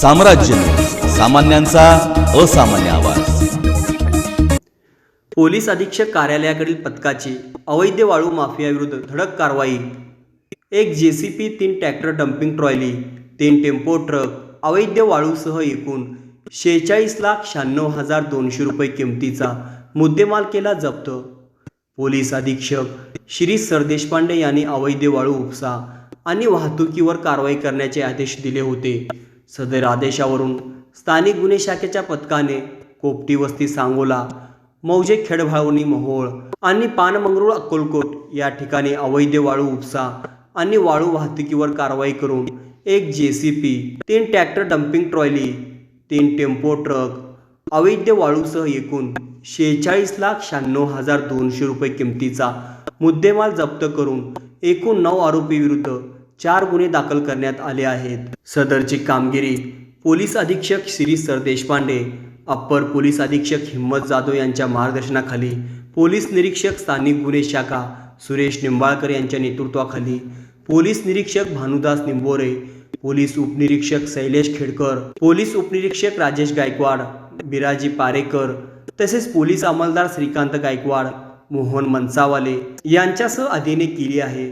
साम्राज्य. सामान्यांचा असामान्य आवाज. पोलीस अधीक्षक कार्यालयाकडील पथकाची अवैध वाळू माफियाविरुद्ध धडक कारवाई. एक जे सी पी तीन ट्रॅक्टर डम्पिंग ट्रॉयली तीन टेम्पो ट्रक अवैध वाळूसह एकूण शेहेचाळीस लाख शहाण्णव हजार दोनशे रुपये किमतीचा मुद्देमाल केला जप्त. पोलीस अधीक्षक श्री सरदेशपांडे यांनी अवैध वाळू उपसा आणि वाहतुकीवर कारवाई करण्याचे आदेश दिले होते. सदर आदेशावरून स्थानिक गुन्हे शाखेच्या पथकाने कोपटी वस्ती सांगोला मौजे खेडभाळवणी मोहोळ आणि पानमंगरूळ अक्कलकोट या ठिकाणी अवैध वाळू उपसा आणि वाळू वाहतुकीवर कारवाई करून एक जे सी पी तीन ट्रॅक्टर डम्पिंग ट्रॉयली तीन टेम्पो ट्रक अवैध वाळूसह एकूण शेहेचाळीस लाख शहाण्णव हजार दोनशे रुपये किमतीचा मुद्देमाल जप्त करून एकूण नऊ आरोपी विरुद्ध चार गुन्हे दाखल करण्यात आले आहेत. सदरची कामगिरी पोलीस अधीक्षक श्री सरदेशपांडे अप्पर पोलीस अधीक्षक हिम्मत जाधव यांच्या मार्गदर्शनाखाली पोलीस निरीक्षक स्थानिक गुन्हे शाखा सुरेश निंबाळकर यांच्या नेतृत्वाखाली पोलीस निरीक्षक भानुदास निंबोरे पोलीस उपनिरीक्षक शैलेश खेडकर पोलीस उपनिरीक्षक राजेश गायकवाड बिराजी पारेकर तसेच पोलीस अंमलदार श्रीकांत गायकवाड मोहन मनसावाले यांच्यासह अधीने केली आहे.